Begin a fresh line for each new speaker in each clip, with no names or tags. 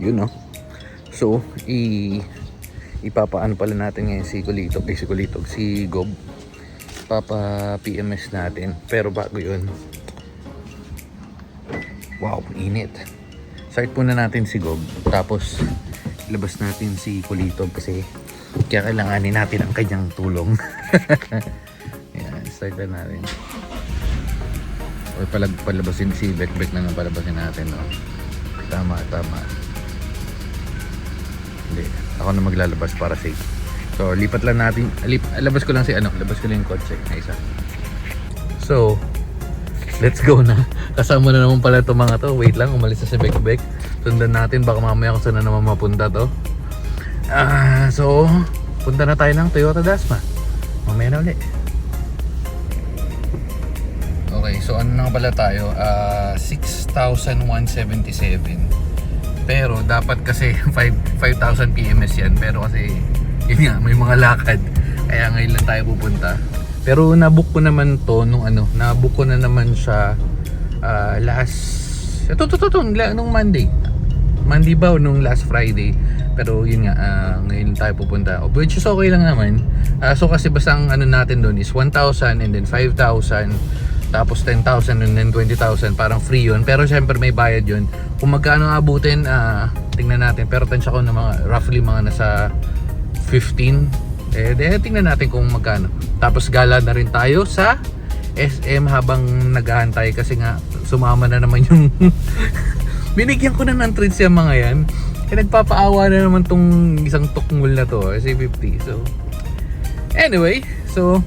Yun no. So, i ipapaano pala natin ngayon si Kulitog, eh si Kulitog, si Gob. Papa PMS natin. Pero bago yun, wow, init. Start muna natin si Gob. Tapos, labas natin si Kulitog kasi kaya kailanganin natin ang kanyang tulong. Yan, start na natin. O palag palabasin si Bekbek na nga palabasin natin, no? Tama, tama. Hindi, ako na maglalabas para safe. So, lipat lang natin, lip, labas ko lang si ano, labas ko lang yung kotse na isa. So, let's go na. Kasama na naman pala itong mga to. Wait lang, umalis na si Bekbek. Sundan natin, baka mamaya kung saan na naman mapunta to. Ah, so, punta na tayo ng Toyota Dasma. Mamaya na ulit. Okay, so ano na pala tayo? Ah, 6,177. Pero dapat kasi 5 5,000 PMS yan. Pero kasi yun nga, may mga lakad. Kaya ngayon lang tayo pupunta. Pero nabook ko naman to nung ano, nabook ko na naman siya ah, last ito, ito, ito, ito, nung Monday. Monday ba o nung last Friday. Pero yun nga, ah, ngayon tayo pupunta. Which is okay lang naman. Ah, so kasi basta ang ano natin doon is 1,000 and then 5,000 tapos 10,000 and then 20,000 parang free yun. Pero syempre may bayad yun. Kung magkano abutin ah, tingnan natin. Pero tansya ko na mga roughly mga nasa 15 eh de, tingnan natin kung magkano. Tapos gala na rin tayo sa SM habang naghahantay kasi nga sumama na naman yung binigyan ko na ng treats yung mga yan. Eh nagpapaawa na naman tong isang tukmul na to. Eh, si 50 so anyway so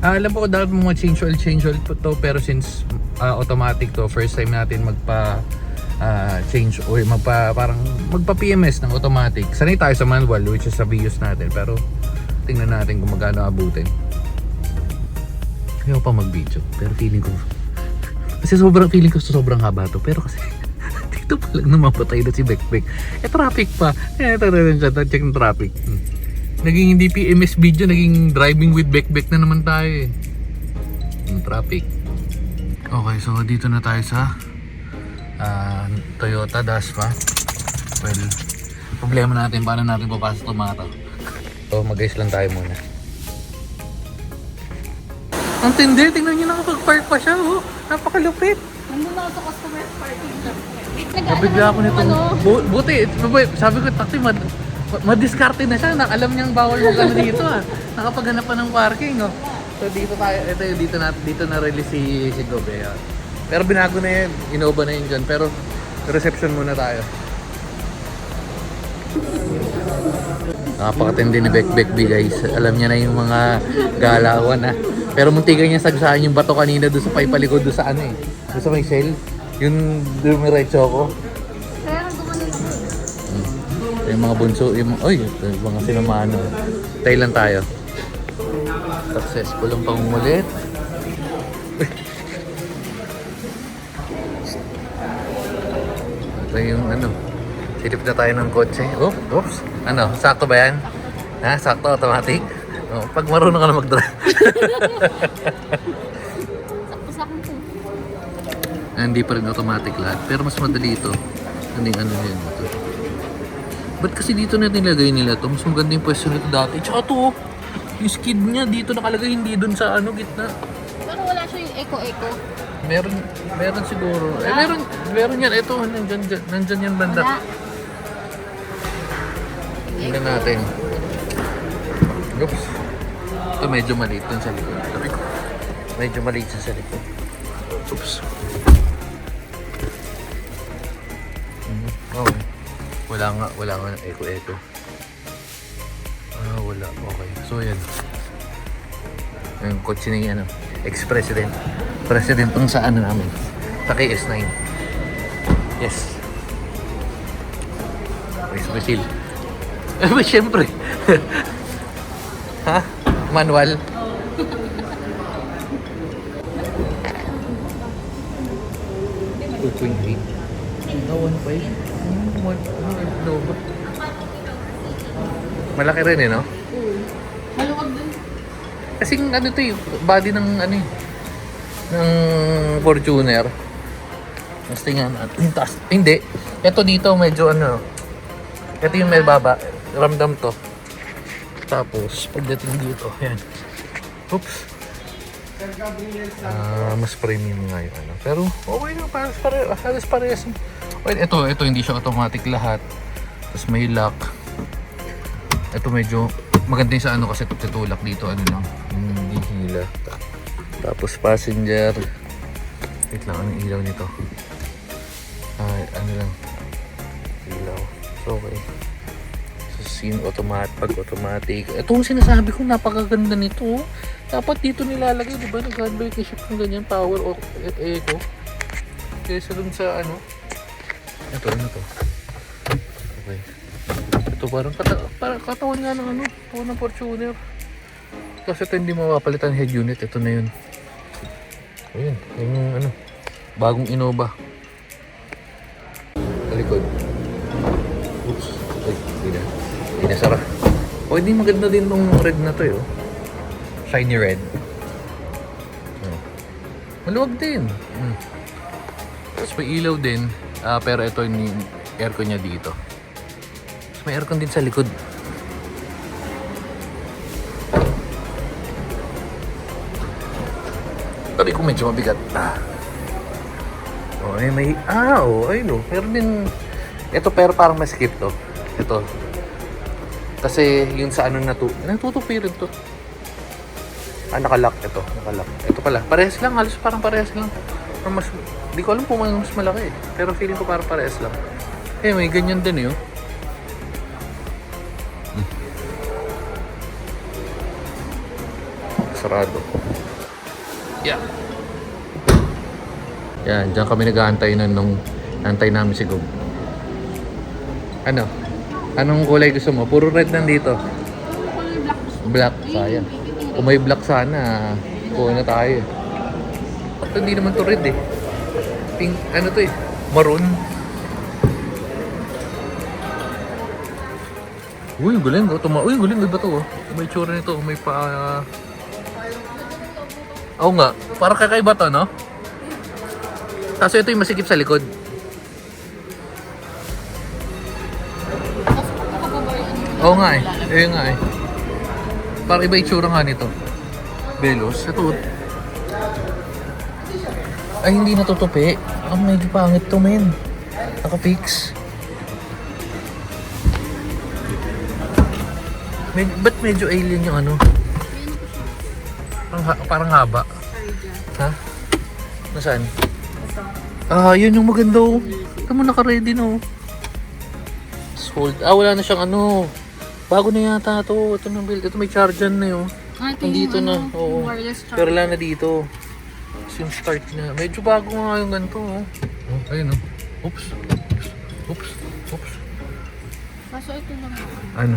Ah, alam ko dapat mga change oil, change oil po to pero since ah, automatic to, first time natin magpa ah, change oil, magpa parang magpa PMS ng automatic. Sanay tayo sa manual which is sa Vios natin pero tingnan natin kung magkano abutin. Ayaw pa mag-video pero feeling ko kasi sobrang feeling ko sobrang haba to pero kasi dito pa lang namapatay na si Bekbek. Eh traffic pa. Eh talagang check ng traffic. Hmm. Naging hindi PMS video, naging driving with backback na naman tayo eh. Yung traffic. Okay, so dito na tayo sa ah, Toyota Daspa. Well, problema natin, paano natin papasok itong mga to? So, mag-guys lang tayo muna. Ang tindi, tingnan nyo nakapag-park pa siya, oh. Napakalupit.
Nandun ako sa customer parking.
Nabigla ako nito.
Ano?
Bu- buti, sabi ko, takti, mad, madiskarte na siya. Na, alam niyang bawal mo ano dito ah. Nakapaghanap pa ng parking oh. So dito tayo, ito yung dito na, dito na release si, si Gobe. ah. Pero binago na yun, inova na yun dyan. Pero reception muna tayo. Napakatindi ni Bek Bek B guys. Alam niya na yung mga galawan ah. Pero muntikan niya sagsaan yung bato kanina doon sa paipalikod doon sa ano eh. Doon sa may shell. Yung dumiretso ko. Yung mga bunso, yung oy, yung mga sinamano. Tayo lang tayo. Successful ang pangungulit. Ito yung ano, silip na tayo ng kotse. Oh, oops. Ano, sakto ba yan? Ha, sakto, automatic? Oh, pag marunong ka na mag-drive.
Sakto sa akin.
Ah, hindi pa rin automatic lahat. Pero mas madali ito. Hindi ano yun. Ito. Ba't kasi dito na nilagay nila to? Mas maganda yung pwesto nito dati. Tsaka to, yung skid niya dito nakalagay, hindi dun sa ano, gitna.
Pero wala siya yung eco-eco.
Meron, meron siguro. Eh, meron, meron yan. Ito, nandyan, dyan- nandyan yan banda.
Wala.
Tingnan natin. Oops. Ito medyo maliit dun sa likod. Medyo maliit sa likod. Oops. Oh. Wala nga, wala nga ng echo-echo. Ah, wala. Okay. So, yan. Yung kotse na yan, ano, ex-president. President tong sa ano namin. Sa KS9. Yes. Vice Basil. Eh, ba, syempre. ha? Manual? Two eight. No, one five. One, ba? Malaki rin eh, no?
Maluwag dun.
Kasi ano to eh, body ng ano eh, ng Fortuner. Mas tingnan natin. Taas. Hindi. Ito dito medyo ano, Ito yung may baba. Ramdam to. Tapos, pagdating dito, yan. Oops. Ah, mas premium nga yung ano. Pero, okay na, halos parehas. Well, ito, ito, hindi siya automatic lahat. Tapos may lock. Ito medyo, maganda yung sa ano kasi tutulak dito, ano lang, hindi hila. Tapos passenger. Wait lang, anong ilaw nito? Ay, ano lang. Ilaw. So, okay. So, scene automatic, pag automatic. Ito ang sinasabi ko, napakaganda nito. Dapat dito nilalagay, di ba? Nag-handbrake yung shift ng ganyan, power o e- eco. Kaysa dun sa ano. Ito, ano to? Okay. Ito parang, kata parang katawan nga ng ano, katawan ng Fortuner. Kasi ito hindi mapapalitan head unit, ito na yun. Ayun, yun yung ano, bagong Innova. Talikod. Oops. Ay, hindi na. Hindi na. O, hindi maganda din tong red na to, eh, oh. Shiny red. Oh. Maluwag din. Mm. Tapos may ilaw din. ah, pero ito yung aircon niya dito. May aircon din sa likod. Sabi ko medyo mabigat. Ah. Oh, ay may ah, oh, ay no. Meron din ito pero parang maskip to. Ito. Kasi yung sa ano natu natutupi rin to. Ah, nakalock ito. Nakalock. Ito pala. Parehas lang. Halos parang parehas lang. Or mas, di ko alam kung mas malaki eh. Pero feeling ko parang parehas lang. Eh, may ganyan din eh. oh. Sarado. Yeah. Yan, dyan kami nag-aantay nun nung antay namin si Gub. Ano? Anong kulay gusto mo? Puro red nandito. Black, sayang. Kung may black sana, kuha na tayo. Ito hindi naman to red eh. Pink, ano to eh? Maroon. Uy, ang galing. Oh. Tuma Uy, ang galing. Iba to oh. May tsura nito. May pa... Oo nga. Parang kakaiba to, no? Kaso ito yung masikip sa likod. Oo nga eh. Ayun nga eh. Parang iba itsura nga nito. Belos. Ito. Ay, hindi natutupi. Ah, medyo pangit to, men. Naka-fix. Med ba't medyo alien yung ano? Parang, ha- parang haba. Ha? Nasaan? Ah, yun yung maganda oh. Ito mo naka-ready na oh. Sold. Ah, wala na siyang ano. Bago na yata to. Ito na build. Ito may charger na yun.
Ah, ito
Nandito
yung,
na.
ano,
Oo.
wireless charger.
Pero wala na dito. Yung start na. Medyo bago nga yung ganito oh. Oh, ayun oh. Oops. Oops. Oops. Oops.
Kaso ito lang.
Ano?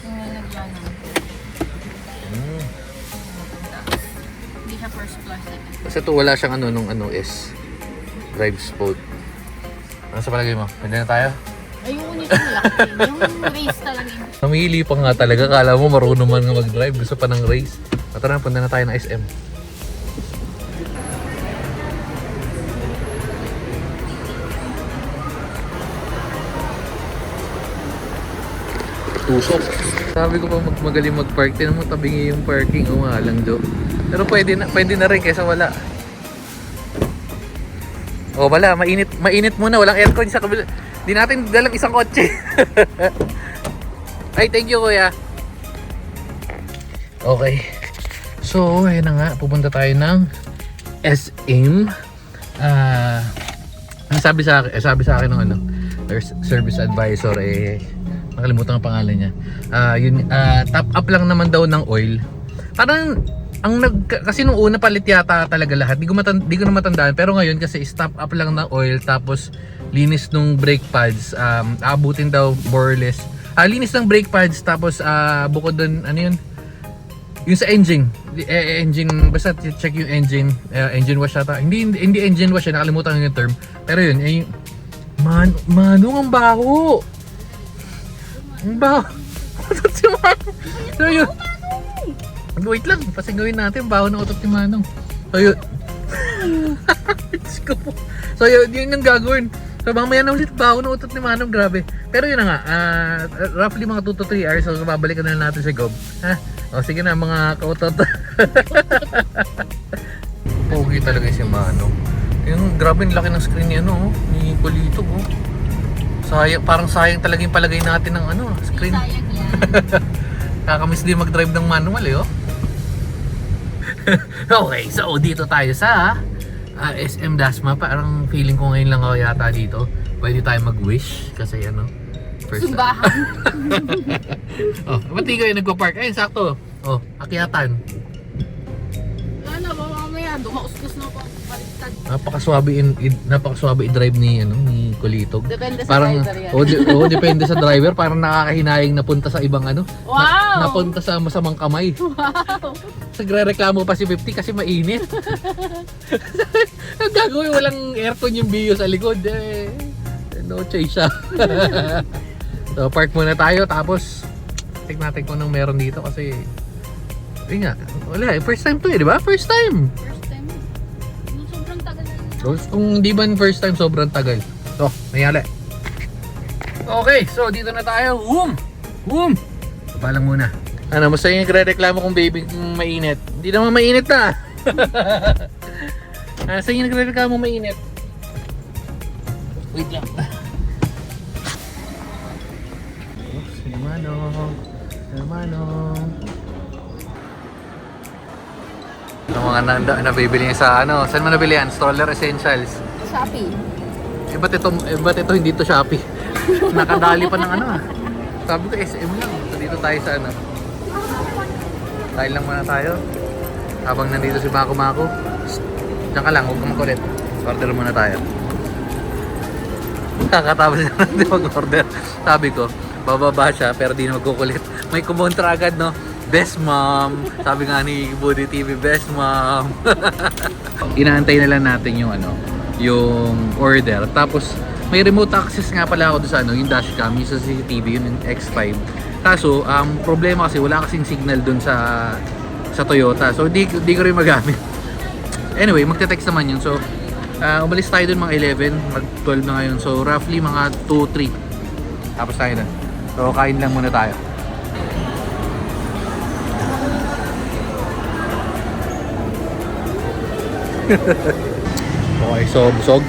Yung nilagyanan.
Hmm.
Siya first plastic.
Kasi ito wala siyang ano nung ano is drive spot. Ano sa palagay mo? Pwede na tayo?
Ayoko nito malaki. yung race talaga yung
Namili pa nga talaga. Kala mo marunong man nga mag-drive. Gusto pa ng race. Tara, punta na tayo ng SM. Tusok. Sabi ko pa mag magaling mag-park. Tinan mo tabingi yung parking. O nga lang, Jo. Pero pwede na, pwede na rin kaysa wala. O wala, mainit, mainit muna. Walang aircon sa kabila. Di natin dalang isang kotse. Ay, thank you kuya. Okay. So, ayun na nga. Pupunta tayo ng SM. Ah, ang sabi sa akin, eh, sabi sa akin ng ano, service advisor eh nakalimutan ang pangalan niya. Ah, yun ah, top up lang naman daw ng oil. Parang ang nag kasi nung una palit yata talaga lahat. Di ko matan di ko na matandaan pero ngayon kasi stop up lang ng oil tapos linis nung brake pads um aabutin daw more or. Ah, linis ng brake pads tapos ah bukod doon ano yun? Yung sa engine, eh, eh, engine basta check yung engine, eh, engine wash ata. Hindi, hindi engine wash, eh, nakalimutan ko yung term. Pero yun, yung- man, manong ang baho. Ang baho. Utot si Manong. So yun. Wait lang, pasingawin natin, baho ng utot ni Manong. So yun. So yun, yun yung gagawin. So mamaya na ulit bago na utot ni Manong, grabe. Pero yun na nga, ah, roughly mga 2 to 3 hours, so babalikan na natin si Gob. Ha? O sige na mga kautot. Pogi talaga si Manong. Yung grabe, laki ng screen ni ano, ni Kulito. Oh. Sayang, parang sayang talaga yung palagay natin ng ano, screen.
Sayang yan.
Kakamiss din mag-drive ng manual eh, oh. okay, so dito tayo sa ah, SM Dasma. Parang feeling ko ngayon lang ako yata dito. Pwede tayo mag-wish kasi ano, first
Simbahan.
oh, ba't di kayo nagpa-park? Ayun, sakto. Oh, akyatan.
Na, baka mamaya. Dumaustos na ako.
Napakaswabe in, in- napakaswabe i-drive ni ano ni Kulitog.
Depende sa
Parang
driver yan.
oh, di- oh, depende sa driver, parang nakakahinayang napunta sa ibang ano.
Wow!
Napunta sa masamang kamay.
Wow!
Nagre-reklamo pa si 50 kasi mainit. Ang gagawin, walang aircon yung bio sa likod. Eh, no choice siya. so, park muna tayo. Tapos, check natin kung anong meron dito kasi yun nga, wala eh. First time to eh, di ba? First time.
First
So, kung di ba first time, sobrang tagal. So, nangyari. Okay, so dito na tayo. Boom! Boom! Baba lang muna. Ano, basta yung nagre-reklamo kung baby kung mainit. Hindi naman mainit na. ah, sa yung nagre-reklamo mainit. Wait lang. Oops, hermano. Hermano. Ang mga nanda, nabibili niya sa ano, saan mo nabili yan? Stroller Essentials.
Shopee.
Eh, ba't ito, eh, ba't ito hindi to Shopee? Nakadali pa ng ano ah. Sabi ko SM lang. So, dito tayo sa ano. Tayo lang muna tayo. Habang nandito si Mako Mako. Diyan ka lang, huwag ka makulit. Order muna tayo. Kakatapos na natin mag-order. Sabi ko, bababa siya pero di na magkukulit. May kumontra agad no. Best mom. Sabi nga ni Budi TV, best mom. Inaantay na lang natin yung ano, yung order. Tapos may remote access nga pala ako sa ano, yung dashcam, yung sa CCTV, yun yung X5. Kaso, um, problema kasi wala kasing signal doon sa sa Toyota. So di, di ko rin magamit. Anyway, magte-text naman yun. So, uh, umalis tayo doon mga 11, mag 12 na ngayon. So, roughly mga 2, 3. Tapos tayo na. So, kain lang muna tayo. okay, so busog.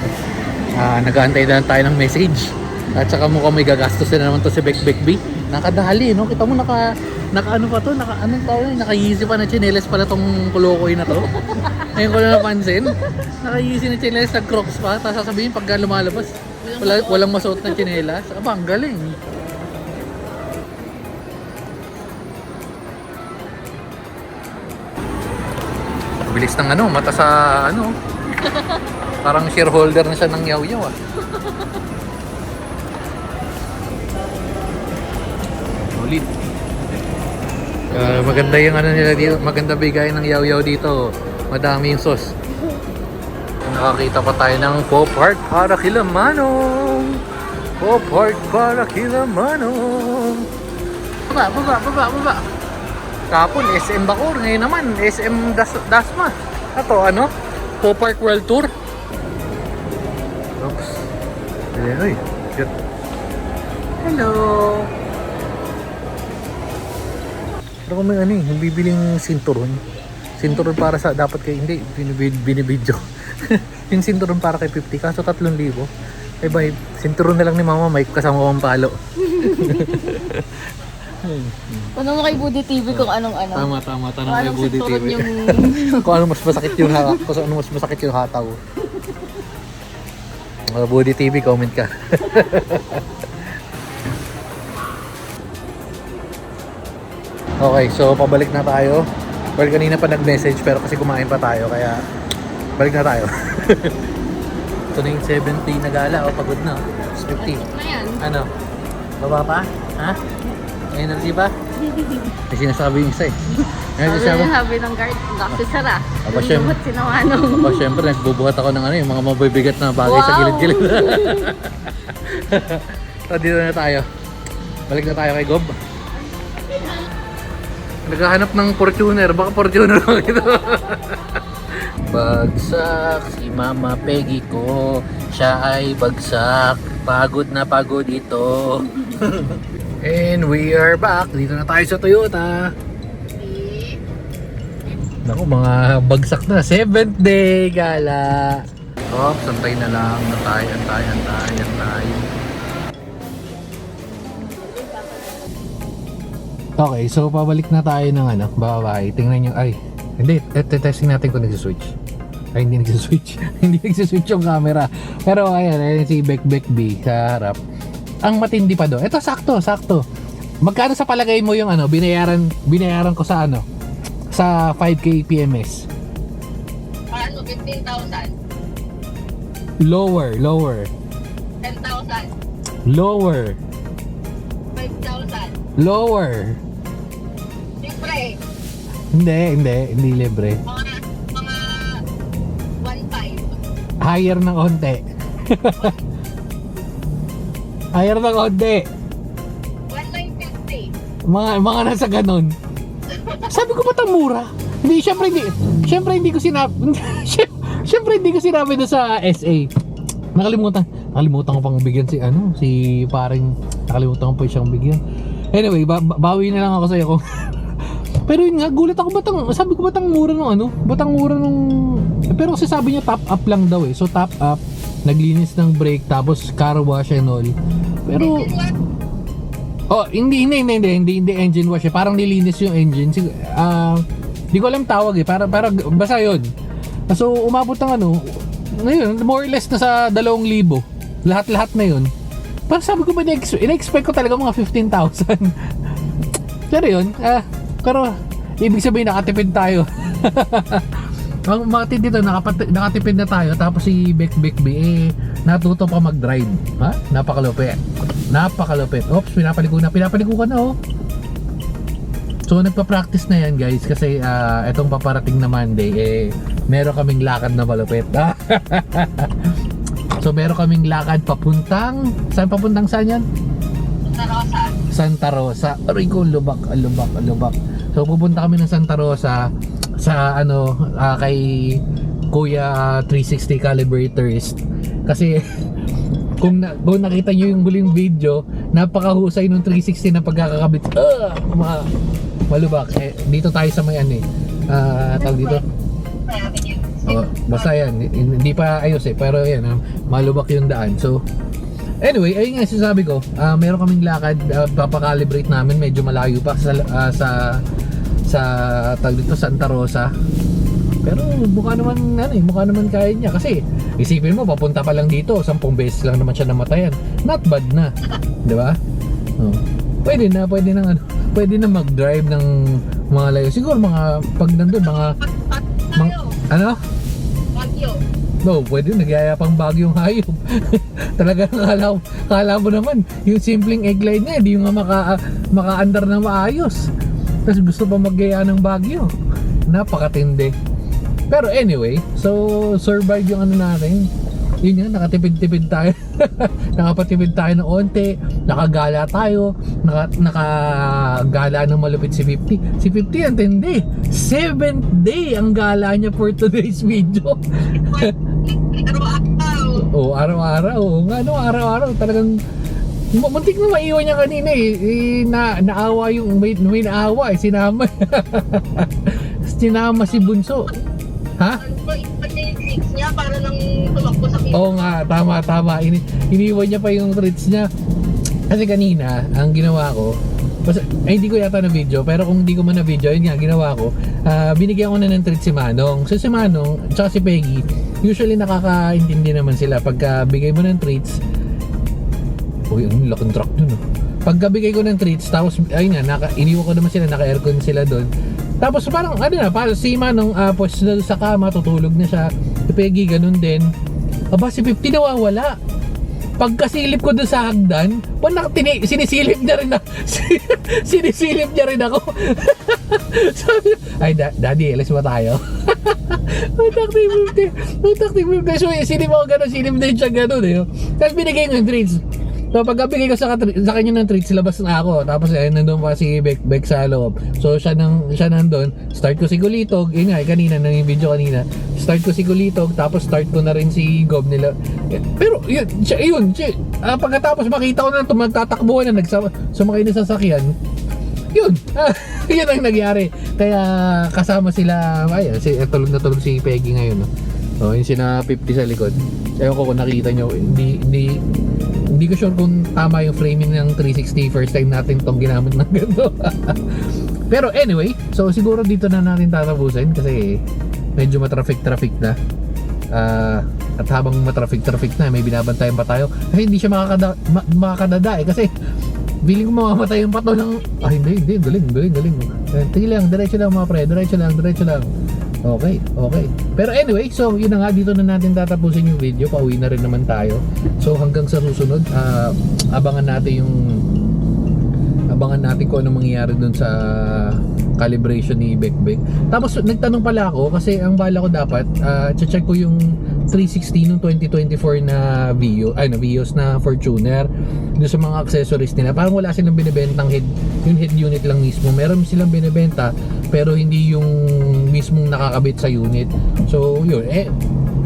Ah, nag-aantay na lang tayo ng message. At saka mukhang may gagastos na naman to si Bek Bek B. Nakadali, no? Kita mo naka naka ano pa to, naka anong tawag naka Yeezy pa na chinelas pala tong kulokoy na to. Ngayon ko na napansin. Naka Yeezy na chinelas sa Crocs pa. Tapos sasabihin pagka lumalabas, wala, walang masuot na chinelas. Aba, ang galing. Bilis ng ano, mata sa ano. Parang shareholder na siya ng yaw-yaw ah. Solid. Ah, maganda yung ano nila dito, maganda bigay ng yaw-yaw dito. Madami yung sauce. Nakakita pa tayo ng pop art para kila Manong. Pop art para kila Manong. Baba, baba, baba, baba. Kapon, SM Bacoor. Ngayon naman, SM Das Dasma. Ito, ano? Pop Park World Tour. Oops. Ayan, uy. Cute. Hello. Pero kung may ano eh, yung bibiling sinturon. Sinturon para sa, dapat kay, hindi, binibid, binibidyo. yung sinturon para kay 50, kaso 3,000. Eh ba, sinturon na lang ni Mama Mike kasama pang palo.
Tanong mo kay Budi TV kung anong ano.
Tama, tama. Tanong kay Budi TV.
yung...
kung ano mas masakit yung hawak, kung ano mas masakit yung hataw. Mga Budi TV, comment ka. okay, so pabalik na tayo. Well, kanina pa nag-message pero kasi kumain pa tayo kaya balik na tayo. Ito na yung 70 na gala o pagod na. It's 50.
Na yan.
Ano? Baba pa? Ha? Energy ba? May sinasabi yung isa eh.
Sabi niya, sabi ng guard, ah.
Aba, syempre.
Lumubot si Namanong.
Ako syempre nagbubuhat ako ng ano yung mga mabibigat na bagay sa
Wow!
gilid-gilid. so dito na tayo. Balik na tayo kay Gob. Naghahanap ng Fortuner, baka Fortuner lang ito. Bagsak si Mama Peggy ko. Siya ay bagsak. Pagod na pagod ito. And we are back. Dito na tayo sa Toyota. Naku, mga bagsak na. Seventh day, gala. Oh, santay na lang. Antay, antay, antay, antay. Okay, so pabalik na tayo ng ano, babay. Tingnan nyo, ay, hindi, te- testing natin kung nagsiswitch. Ay, hindi nagsiswitch. hindi nagsiswitch yung camera. Pero ayan, ayan si Beck Beck B sa harap. Ang matindi pa doon. Ito, sakto, sakto. Magkano sa palagay mo yung ano, binayaran, binayaran ko sa ano, sa 5K PMS?
paano? 15,000?
Lower, lower,
10,000?
lower,
5,000?
lower.
Siyempre,
Hindi, hindi, hindi libre.
mga, mga 1,500.
Higher ng konti. Higher ng konti.
1,950.
Mga, mga nasa ganun. Sabi ko ba't ang mura? Hindi, syempre hindi, syempre hindi ko sinabi, syempre hindi ko sinabi na sa SA. Nakalimutan, nakalimutan ko pang bigyan si ano, si paring, nakalimutan ko pa siyang bigyan. Anyway, ba- bawi na lang ako sa'yo kung Pero yun nga, gulat ako batang, sabi ko batang mura nung ano, batang mura nung pero kasi sabi niya top up lang daw eh. So top up, naglinis ng brake tapos car wash and all. Pero Oh, hindi hindi hindi hindi hindi, hindi engine wash eh. Parang nilinis yung engine. Sig- Ah, di ko alam tawag eh. Para para basta 'yon. So umabot ng ano, ngayon more or less na sa 2,000. Lahat-lahat na 'yon. Parang sabi ko ba in-expect ko talaga mga 15,000. pero 'yun, ah, pero ibig sabihin nakatipid tayo. Ang mga dito nakapat- nakatipid na tayo tapos si Beck Beck B eh natuto pa mag-drive. Ha? Napakalupit. Napakalupit. Oops, pinapaligo na. Pinapaligo ka na oh. So nagpa-practice na yan guys kasi ah, etong paparating na Monday eh meron kaming lakad na malupit. so meron kaming lakad papuntang saan papuntang saan yan?
Tarosa.
Santa Rosa. Aray ko, lubak, lubak, lubak. So pupunta kami ng Santa Rosa sa ano ah, kay Kuya 360 Calibrators. Kasi kung, na, kung nakita nyo yung huling video napakahusay ng 360 na pagkakakabit. Ah, ma, malubak. Eh, dito tayo sa may ano eh. Ah, tawag dito. Oh, basta yan, hindi pa ayos eh, pero yan, ah, malubak yung daan. So, anyway, ayun nga sinasabi ko, ah, meron kaming lakad, uh, papakalibrate namin, medyo malayo pa sa, ah, sa, sa, tag dito, Santa Rosa. Pero mukha naman, ano eh, mukha naman kaya niya. Kasi, isipin mo, papunta pa lang dito, 10 beses lang naman siya namatayan. Not bad na. Di ba? Oh. Pwede na, pwede na, ano, pwede na mag-drive ng mga layo. Siguro mga, pag nandun, mga, mga ano?
Bagyo.
No, pwede nagyaya pang bagyong hayop. Talaga kala, kala mo naman, yung simpleng eggline niya, hindi nga maka, maka-andar na maayos. Tapos gusto pa magyaya ng bagyo. Napakatindi. Pero anyway, so survive yung ano natin. Yun nga, nakatipid-tipid tayo. Nakapatipid tayo ng onte, nakagala tayo, naka, nakagala ng malupit si 50. Si 50 ang tindi. Seventh day ang gala niya for today's video.
Araw-araw.
Oo, araw-araw. Nga, no, araw-araw. Talagang muntik na maiwan niya kanina eh. eh na, naawa yung, may, may naawa eh, sinama. sinama si Bunso. Ha?
Niya para lang tumakbo sa pila.
Oo nga, tama, tama. Ini, iniwan niya pa yung treats niya. Kasi kanina, ang ginawa ko, basta, ay hindi ko yata na video, pero kung hindi ko man na video, yun nga, ginawa ko, ah, binigyan ko na ng treat si Manong. So si Manong, tsaka si Peggy, usually nakakaintindi naman sila. Pagka bigay mo ng treats, Uy, ang laking truck dun ah. Pagkabigay ko ng treats, tapos ayun nga, naka, iniwan ko naman sila, naka-aircon sila doon. Tapos parang ano na, parang si Manong uh, pwes na sa kama, tutulog na siya. Si Peggy, ganun din. Aba, si 50 nawawala. Pagkasilip ko doon sa hagdan, pa nakatini, sinisilip niya rin na, sinisilip niya rin ako. Sabi, ay da, daddy, alis ba tayo? Utak ni 50, utak ni 50. So, silip ako gano'n, silip din siya gano'n eh. Tapos binigay yung treats. So pagkabigay ko sa, sa kanya ng treats, labas na ako. Tapos eh, nandun pa si Beck, Beck sa loob. So siya, nang, siya nandun. Start ko si Gulitog. Yun nga, eh, kanina, nang yung video kanina. Start ko si Gulitog. Tapos start ko na rin si Gob nila. Eh, pero yun, siya, yun, siya, ah, pagkatapos makita ko na tumatatakbuhan na nagsama, sumakay na sa sasakyan. Yun, ah, yun ang nangyari. Kaya kasama sila, ay, si, eh, tulog na tulog si Peggy ngayon. No? Oh, yung sina 50 sa likod. Ewan ko kung nakita nyo, hindi, hindi, hindi ko sure kung tama yung framing ng 360 first time natin tong ginamit ng ganito. Pero anyway, so siguro dito na natin tatapusin kasi medyo matraffic-traffic na. Ah, at habang matraffic-traffic na, may binabantayan pa tayo. Kasi hindi siya makakada, ma, makakadada eh. Kasi feeling ko mamamatay yung pato ng... Ah, hindi, hindi. Galing, galing, galing. Eh, Sige lang, diretso lang mga pre. Diretso lang, diretso lang. Okay, okay. Pero anyway, so yun na nga, dito na natin tatapusin yung video. Pauwi na rin naman tayo. So hanggang sa susunod, ah, abangan natin yung abangan natin kung ano mangyayari dun sa calibration ni Bekbek. Tapos nagtanong pala ako kasi ang bala ko dapat uh, check ko yung 360 nung 2024 na Vio, ay na Vios na Fortuner doon sa mga accessories nila. Parang wala silang binebentang head, yung head unit lang mismo. Meron silang binebenta pero hindi yung mismong nakakabit sa unit. So yun, eh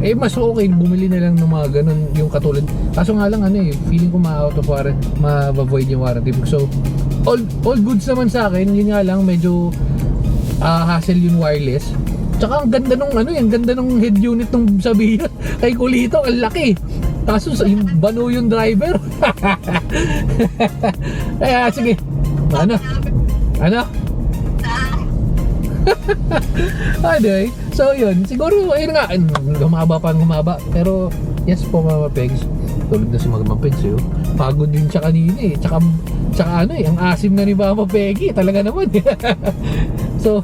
eh mas okay bumili na lang ng mga ganun yung katulad kaso nga lang ano eh feeling ko ma-out of warranty ma-avoid yung warranty so all, all goods naman sa akin yun nga lang medyo ah, hassle yung wireless tsaka ang ganda nung ano yung ganda nung head unit nung sabihin kay Kulito ang laki kaso sa yung bano yung driver kaya sige ano ano anyway, so yun, siguro, ayun nga, humaba pa humaba. Pero, yes po Mama Pegs, tulad na si Mama Pegs yun. Pagod din siya kanina eh. Tsaka, tsaka ano eh, ang asim na ni Mama Peggy, talaga naman eh. so,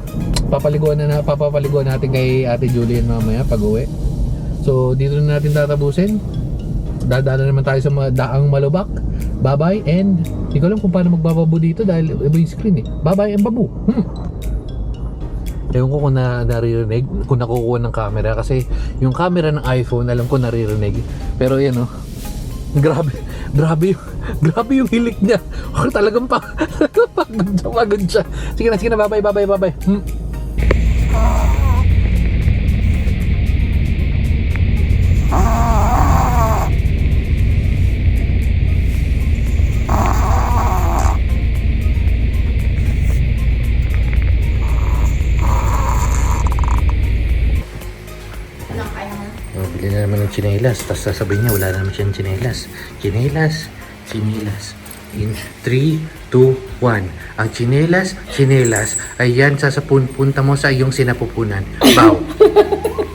papaliguan na, papapaliguan natin kay Ate Julian mamaya pag uwi. So, dito na natin tatapusin. Dadaan na naman tayo sa mga daang malubak. Bye-bye and hindi ko alam kung paano magbababo dito dahil iba yung screen eh. Bye-bye and babu. Hmm. Ewan ko kung na naririnig, kung nakukuha ng camera kasi yung camera ng iPhone alam ko naririnig. Pero yan oh. Grabe, grabe yung, grabe yung hilik niya. Oh, talagang pa, pagod siya. Sige na, sige na, bye-bye, bye-bye, bye-bye. Hmm. Ng chinelas. Tapos sasabihin niya, wala na naman siyang chinelas. Chinelas, chinelas. In 3, 2, 1. Ang chinelas, chinelas, ay yan sasapun punta mo sa iyong sinapupunan. Bow.